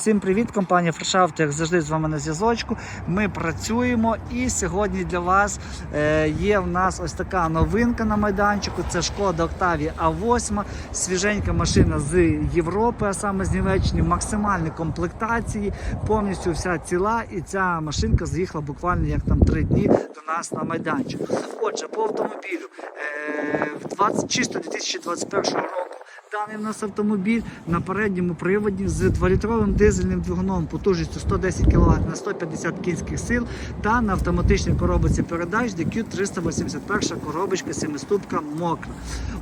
Всім привіт, компанія Фрешафт, як завжди з вами на зв'язочку. Ми працюємо і сьогодні для вас е, є в нас ось така новинка на майданчику. Це шкода Octavia А8, свіженька машина з Європи, а саме з Німеччини, в максимальній комплектації, повністю вся ціла. І ця машинка з'їхала буквально як там три дні до нас на майданчик. Отже, по автомобілю е, в 20, чисто 2021 року. Даний у нас автомобіль на передньому приводі з 2-літровим дизельним двигуном потужністю 110 кВт на 150 кінських сил та на автоматичній коробці передач DQ 381 коробочка 7-ступка мокра.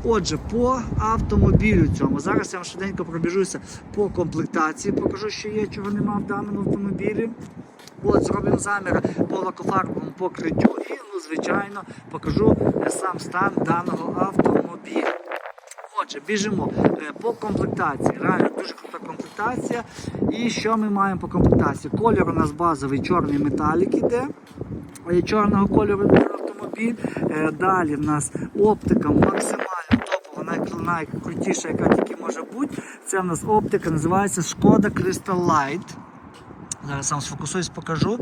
Отже, по автомобілю цьому зараз я вам швиденько пробіжуся по комплектації, покажу, що є, чого немає в даному автомобілі. От, зробимо замір по лакофарбовому покриттю і, ну, звичайно, покажу сам стан даного автомобіля. Отже, біжимо е, по комплектації. Реально дуже крута комплектація. І що ми маємо по комплектації? Колір у нас базовий чорний металік іде. Е, Чорного кольору автомобіль. Е, Далі в нас оптика максимально топова, найкрутіша, яка тільки може бути. Це в нас оптика, називається Шкода Crystal Light. Зараз сам сфокусуюсь, покажу.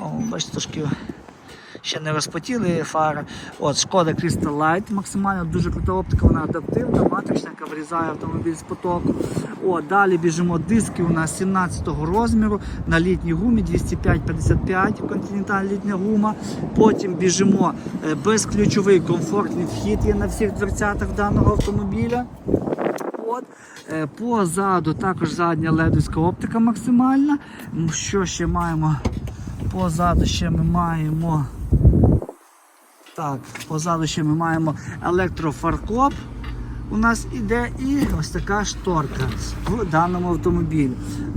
О, бачите, трошки ще не розпотіли фари. От, шкода Crystal Light, максимально дуже крута оптика, вона адаптивна, матрична, яка вирізає автомобіль з потоку. О, далі біжимо диски у нас 17-го розміру на літній гумі 205-55 континентальна літня гума. Потім біжимо е, безключовий комфортний вхід є на всіх дверцятах даного автомобіля. От. Е, Позаду також задня ледовська оптика максимальна. Що ще маємо? Позаду ще ми маємо. Так, позаду ще ми маємо електрофаркоп. У нас іде і ось така шторка в даному автомобілі.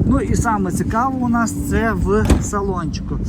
Ну і саме цікаве у нас це в салончику.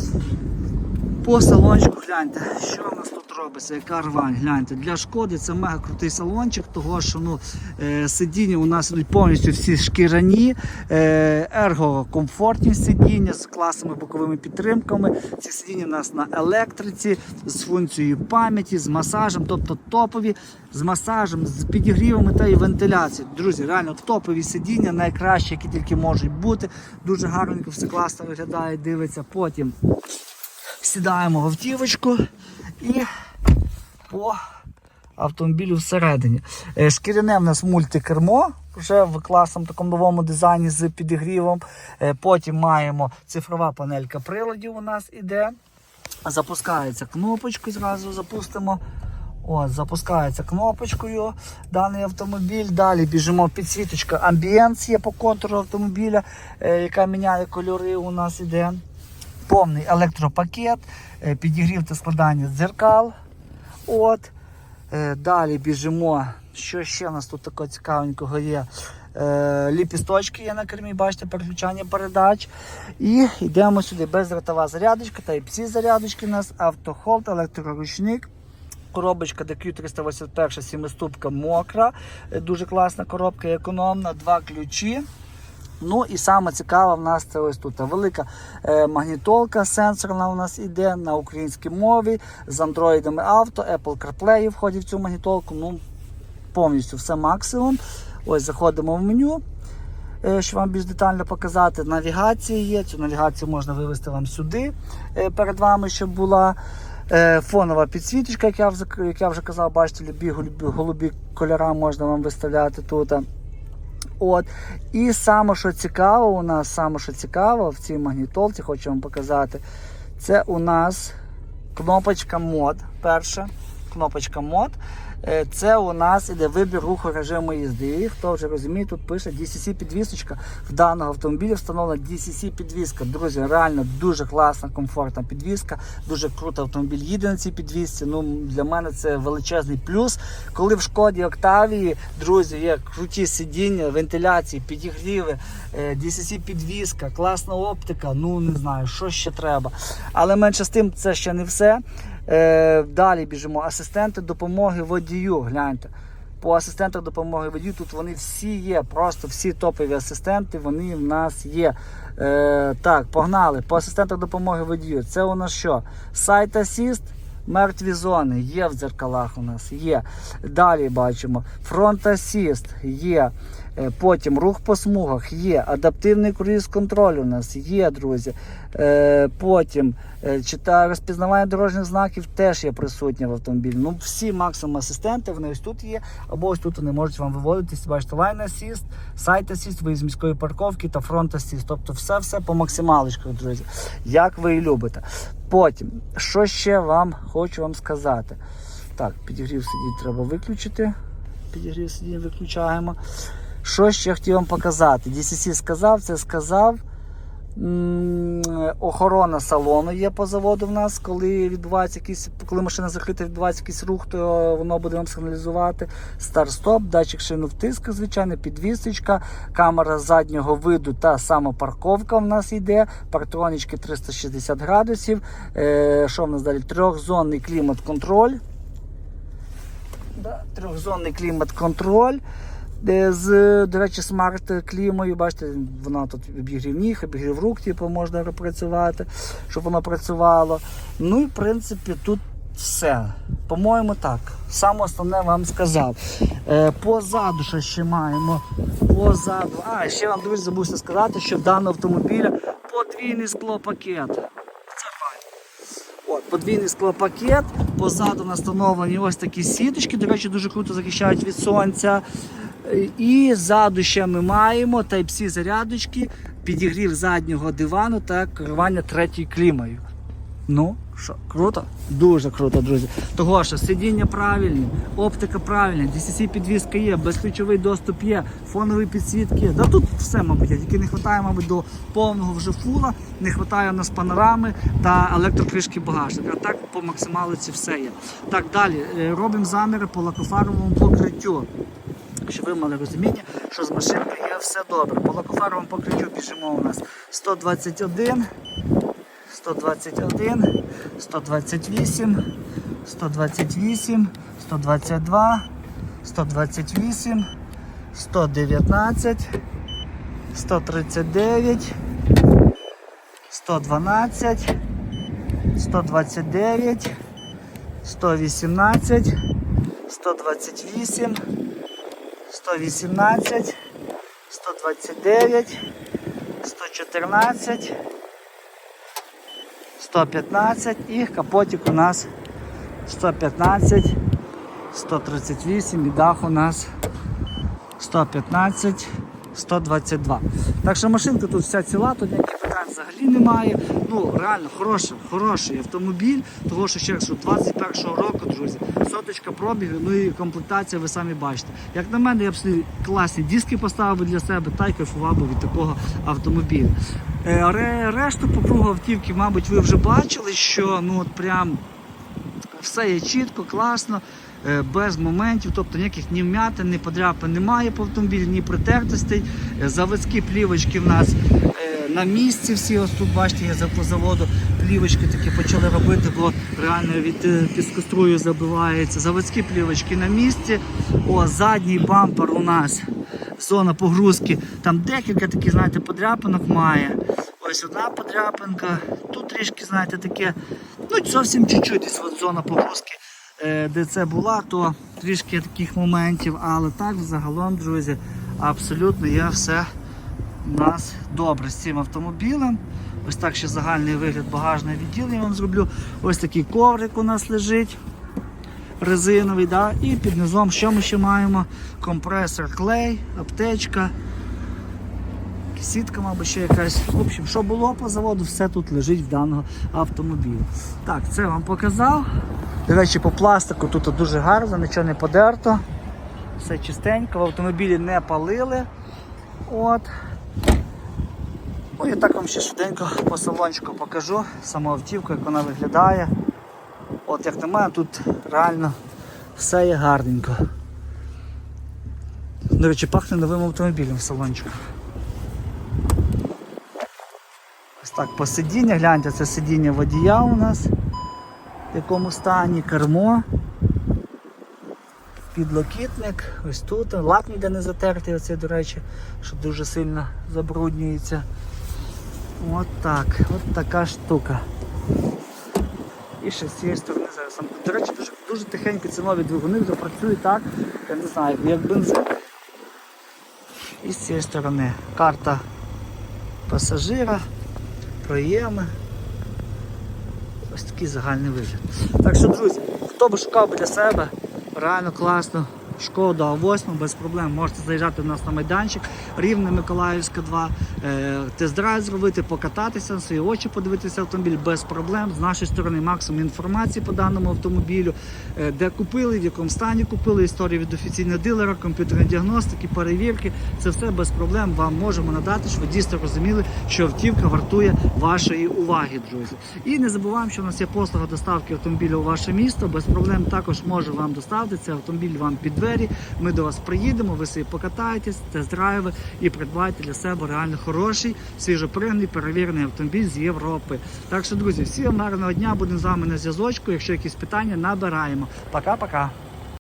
По салончику гляньте, що у нас тут робиться, яка рвань, гляньте. Для шкоди це мега крутий салончик, того що ну, е, сидіння у нас ідуть повністю всі шкіряні, е, ергокомфортні сидіння з класними боковими підтримками. Ці сидіння у нас на електриці, з функцією пам'яті, з масажем, тобто топові, з масажем, з підігрівами та і вентиляцією. Друзі, реально топові сидіння, найкращі, які тільки можуть бути. Дуже гарненько, все класно виглядає, дивиться. Потім сідаємо в автівочку і по автомобілю всередині. Е, Шкіряне в нас мультикермо. Вже в класному такому новому дизайні з підігрівом. Е, Потім маємо цифрова панелька приладів у нас іде. Запускається кнопочкою, зразу запустимо. От, запускається кнопочкою даний автомобіль. Далі біжимо підсвіточка амбієнс є по контуру автомобіля, е, яка міняє кольори у нас іде повний електропакет, е, підігрів та складання дзеркал. От. Е, Далі біжимо. Що ще у нас тут такого цікавенького є? Е, Ліпісточки є на кермі, бачите, переключання передач. І йдемо сюди бездротова зарядочка, та всі зарядочки у нас, автохолд, електроручник. Коробочка DQ 381 7-ступка мокра, дуже класна коробка, економна, два ключі. Ну і саме цікаве в нас це ось тут велика е, магнітолка сенсорна у нас іде на українській мові з андроїдами авто, Apple CarPlay входить в цю магнітолку. Ну, повністю все максимум. Ось заходимо в меню. е, Щоб вам більш детально показати, навігація є. Цю навігацію можна вивести вам сюди е, перед вами, щоб була фонова підсвіточка, як я вже, казав, бачите, любі голубі кольори можна вам виставляти тут. От. І саме, що цікаво, у нас саме, що цікаво в цій магнітолці, хочу вам показати, це у нас кнопочка мод. Перша кнопочка мод. Е, Це у нас іде вибір руху режиму їзди. Хто вже розуміє, тут пише DCC підвісочка. В даного автомобіля встановлена DCC підвіска. Друзі, реально дуже класна, комфортна підвіска. Дуже круто автомобіль їде на цій підвісці. Ну, для мене це величезний плюс. Коли в шкоді Октавії, друзі, є круті сидіння, вентиляції, підігріви, е, DCC підвіска, класна оптика. Ну не знаю, що ще треба. Але менше з тим, це ще не все. Е, Далі біжимо. Асистенти допомоги водію. Гляньте. По асистентах допомоги водію тут вони всі є. Просто всі топові асистенти вони в нас є. Е, Так, погнали. По асистентах допомоги водію. Це у нас що? Сайт Assist. Мертві зони є в дзеркалах у нас, є. Далі бачимо. Фронт Assist є. Е, Потім рух по смугах є, адаптивний круїз контроль у нас є, друзі. Е, Потім е, чита розпізнавання дорожніх знаків теж є присутнє в автомобілі. Ну, всі максимум асистенти, вони ось тут є, або ось тут вони можуть вам виводитись. Бачите, Site Assist, виїзд з міської парковки та Assist. Тобто все-все по максималочках, друзі. Як ви і любите. Потім, що ще вам хочу вам сказати. Так, підігрів сидінь треба виключити. Підігрів сидінь виключаємо. Що ще хотів вам показати? DCC сказав, це сказав. Охорона салону є по заводу в нас, коли відбувається якийсь, коли машина закрита, відбувається якийсь рух, то воно буде вам сигналізувати. Старт-стоп, датчик шину втиску, звичайно, підвісочка, камера заднього виду та самопарковка в нас йде, партронічки 360 градусів. Е, що в нас далі? Трьохзонний клімат-контроль. Да, трьохзонний клімат-контроль. З, до речі, смарт-клімою, бачите, вона тут обігрів ніг, обігрів рук, типу, можна працювати, щоб воно працювало. Ну і в принципі тут все. По-моєму, так. Саме основне вам сказав. Е, позаду що ще маємо. Позаду. А, ще вам, друзі, забувся сказати, що в даного автомобіля подвійний склопакет. От, подвійний склопакет. Позаду настановлені ось такі сіточки, до речі, дуже круто захищають від сонця. І ззаду ще ми маємо Type-C зарядочки, підігрів заднього дивану та керування третьою клімою. Ну, що, круто? Дуже круто, друзі. Того що сидіння правильні, оптика правильна, DCC підвізка є, безключовий доступ є, фонові підсвітки є. Да тут все, мабуть, є. тільки не вистачає, мабуть, до повного вже фула, не вистачає у нас панорами та електрокришки багажника. Так по максималиці все є. Так, далі е, робимо заміри по лакофаровому покриттю. Щоб ви мали розуміння, що з машинкою є все добре. По лакофаровому покриттю біжимо у нас 121. 121, 128, 128, 122, 128, 119, 139, 112, 129, 118, 128, 118, 129, 114, 115 і капотик у нас 115, 138 і дах у нас 115, 122. Так що машинка тут вся ціла, тут питань взагалі немає. Ну, реально хороший, хороший автомобіль, того що ще раз, 21-го року, друзі, соточка пробігу, ну і комплектація ви самі бачите. Як на мене, я б собі класні диски поставив для себе та й кайфував би від такого автомобіля. Е, ре- Решту по кругу автівки, мабуть, ви вже бачили, що ну от прям все є чітко, класно, без моментів, тобто ніяких ні вмятин, ні подряпин немає по автомобілі, ні притертостей. Е, Заводські плівочки в нас е, на місці всі, ось тут бачите, є за- заводу плівочки такі почали робити, бо реально від е, піскострую забивається. Заводські плівочки на місці. О, задній бампер у нас. Зона погрузки, там декілька таких, знаєте, подряпинок має. Ось одна подряпинка, тут трішки, знаєте, таке, ну зовсім чуть-чуть зона погрузки, е, де це була, то трішки таких моментів, але так загалом, друзі, абсолютно є все у нас добре з цим автомобілем. Ось так ще загальний вигляд багажного відділення вам зроблю. Ось такий коврик у нас лежить резиновий. Да? І під низом що ми ще маємо? Компресор клей, аптечка, сітка, мабуть, ще якась. В общем, що було по заводу, все тут лежить в даного автомобіля. Так, це вам показав. До речі, по пластику тут дуже гарно, нічого не подерто. Все чистенько, в автомобілі не палили. От. Ну, я так вам ще швиденько по салончику покажу саму автівку, як вона виглядає. От як на мене, тут реально все є гарненько. До речі, пахне новим автомобілем в салончику. Ось так по сидіння, гляньте, це сидіння водія у нас, в якому стані, кермо, підлокітник, ось тут, лак ніде не затертий, оцей, до речі, що дуже сильно забруднюється. От так, от така штука. І ще з цієї сторони зараз. До речі, дуже, дуже тихенькі ці нові двигуни, вже працюють так, я не знаю, як бензин. І з цієї сторони карта пасажира, проєми. Ось такий загальний вигляд. Так що, друзі, хто би шукав для себе, реально класно. Шкода А8, без проблем можете заїжджати до нас на майданчик, Рівне Миколаївська 2, е, тест-драйв зробити, покататися, на свої очі подивитися автомобіль без проблем. З нашої сторони максимум інформації по даному автомобілю, е, де купили, в якому стані купили, історії від офіційного дилера, комп'ютерної діагностики, перевірки. Це все без проблем вам можемо надати, щоб ви дійсно розуміли, що автівка вартує вашої уваги, друзі. І не забуваємо, що у нас є послуга доставки автомобіля у ваше місто. Без проблем також може вам доставити цей автомобіль вам під двері. Ми до вас приїдемо, ви собі покатаєтесь, тест-драйви і придбаєте для себе реально хороший, свіжопригний, перевірений автомобіль з Європи. Так що, друзі, всім гарного дня, будемо з вами на зв'язочку. Якщо якісь питання, набираємо. Пока-пока.